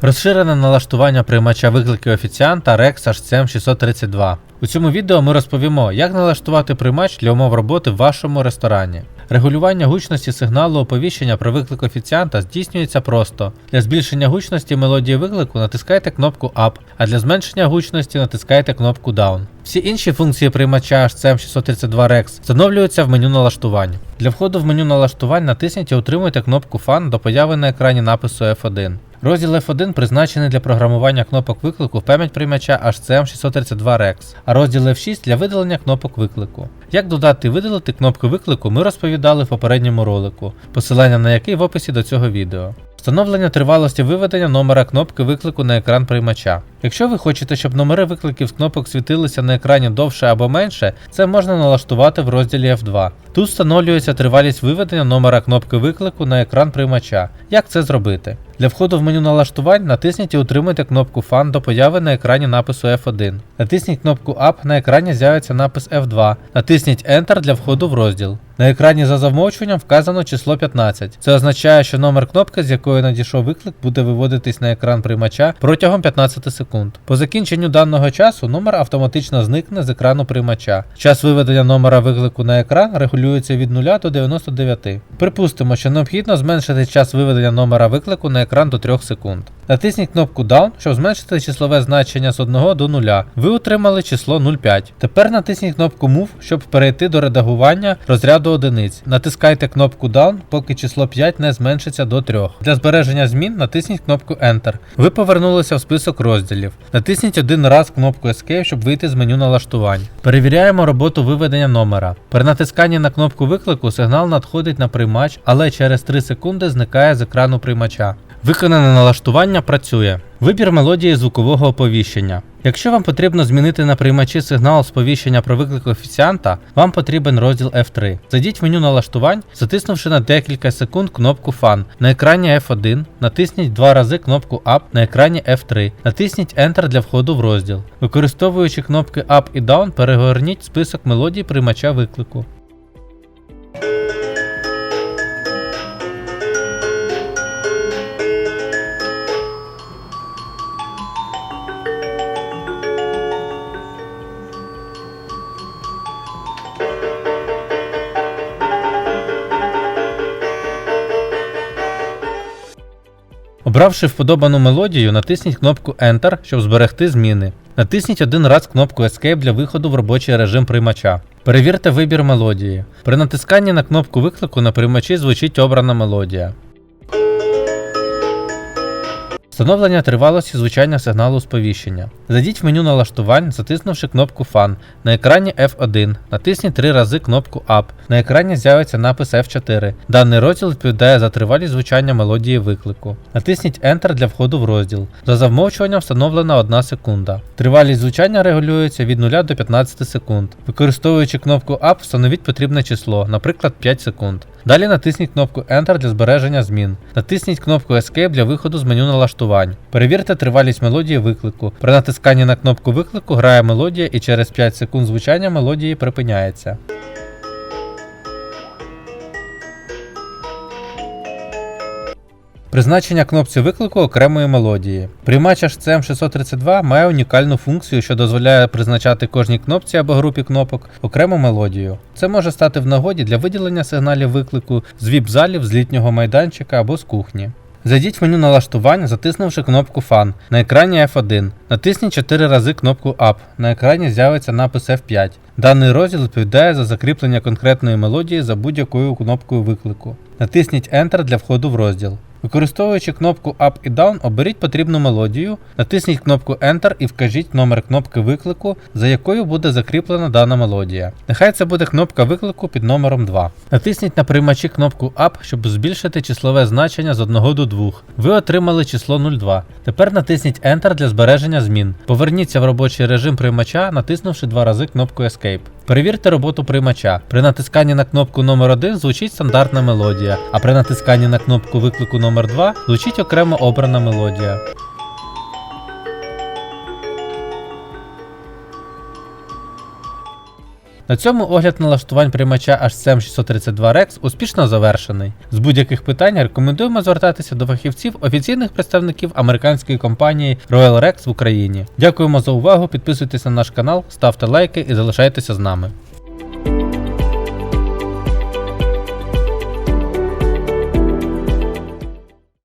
Розширене налаштування приймача викликів офіціанта Rex HCM 632. У цьому відео ми розповімо, як налаштувати приймач для умов роботи в вашому ресторані. Регулювання гучності сигналу оповіщення про виклик офіціанта здійснюється просто. Для збільшення гучності мелодії виклику натискайте кнопку Up, а для зменшення гучності натискайте кнопку Down. Всі інші функції приймача HCM 632 Rex встановлюються в меню налаштувань. Для входу в меню налаштувань натисніть і утримуйте кнопку Fan до появи на екрані напису F1. Розділ F1 призначений для програмування кнопок виклику в пам'ять приймача HCM 632 Rex, а розділ F6 для видалення кнопок виклику. Як додати і видалити кнопки виклику, ми розповідали в попередньому ролику, посилання на який в описі до цього відео. Встановлення тривалості виведення номера кнопки виклику на екран приймача. Якщо ви хочете, щоб номери викликів з кнопок світилися на екрані довше або менше, це можна налаштувати в розділі F2. Тут встановлюється тривалість виведення номера кнопки виклику на екран приймача. Як це зробити? Для входу в меню налаштувань натисніть і утримуйте кнопку Fan до появи на екрані напису F1. Натисніть кнопку Up, на екрані з'явиться напис F2. Натисніть Enter для входу в розділ. На екрані за замовчуванням вказано число 15. Це означає, що номер кнопки, з якої надійшов виклик, буде виводитись на екран приймача протягом 15 секунд. По закінченню даного часу номер автоматично зникне з екрану приймача. Час виведення номера виклику на екран регулюється від 0 до 99. Припустимо, що необхідно зменшити час виведення номера виклику на екран до 3 секунд. Натисніть кнопку Down, щоб зменшити числове значення з 1 до 0. Ви отримали число 0,5. Тепер натисніть кнопку Move, щоб перейти до редагування розряду одиниць. Натискайте кнопку Down, поки число 5 не зменшиться до 3. Для збереження змін натисніть кнопку Enter. Ви повернулися в список розділів. Натисніть один раз кнопку Escape, щоб вийти з меню налаштувань. Перевіряємо роботу виведення номера. При натисканні на кнопку виклику сигнал надходить на приймач, але через 3 секунди зникає з екрану приймача. Виконане налаштування працює. Вибір мелодії звукового оповіщення. Якщо вам потрібно змінити на приймачі сигнал сповіщення про виклик офіціанта, вам потрібен розділ F3. Зайдіть в меню налаштувань, затиснувши на декілька секунд кнопку Fan. На екрані F1 натисніть два рази кнопку Up на екрані F3. Натисніть Enter для входу в розділ. Використовуючи кнопки Up і Down, перегорніть список мелодій приймача виклику. Обравши вподобану мелодію, натисніть кнопку Enter, щоб зберегти зміни. Натисніть один раз кнопку Escape для виходу в робочий режим приймача. Перевірте вибір мелодії. При натисканні на кнопку виклику на приймачі звучить обрана мелодія. Встановлення тривалості звучання сигналу сповіщення. Зайдіть в меню налаштувань, затиснувши кнопку Fan. На екрані F1. Натисніть три рази кнопку Up. На екрані з'явиться напис F4. Даний розділ відповідає за тривалість звучання мелодії виклику. Натисніть Enter для входу в розділ. За замовчуванням встановлена 1 секунда. Тривалість звучання регулюється від 0 до 15 секунд. Використовуючи кнопку Up, встановіть потрібне число, наприклад 5 секунд. Далі натисніть кнопку Enter для збереження змін. Натисніть кнопку Escape для виходу з меню налаштувань. Перевірте тривалість мелодії виклику. При натисканні на кнопку виклику грає мелодія і через 5 секунд звучання мелодії припиняється. Призначення кнопці виклику окремої мелодії. Приймач HCM 632 має унікальну функцію, що дозволяє призначати кожній кнопці або групі кнопок окрему мелодію. Це може стати в нагоді для виділення сигналів виклику з віп-залів, з літнього майданчика або з кухні. Зайдіть в меню налаштувань, затиснувши кнопку Fan на екрані F1. Натисніть 4 рази кнопку Up. На екрані з'явиться напис F5. Даний розділ відповідає за закріплення конкретної мелодії за будь-якою кнопкою виклику. Натисніть Enter для входу в розділ. Використовуючи кнопку Up і Down, оберіть потрібну мелодію, натисніть кнопку Enter і вкажіть номер кнопки виклику, за якою буде закріплена дана мелодія. Нехай це буде кнопка виклику під номером 2. Натисніть на приймачі кнопку Up, щоб збільшити числове значення з 1 до 2. Ви отримали число 02. Тепер натисніть Enter для збереження змін. Поверніться в робочий режим приймача, натиснувши два рази кнопку Escape. Перевірте роботу приймача. При натисканні на кнопку номер 1 звучить стандартна мелодія, а при натисканні на кнопку виклику номер 2 звучить окремо обрана мелодія. На цьому огляд налаштувань приймача HCM 632 Rex успішно завершений. З будь-яких питань рекомендуємо звертатися до фахівців офіційних представників американської компанії Royal Rex в Україні. Дякуємо за увагу, підписуйтесь на наш канал, ставте лайки і залишайтеся з нами.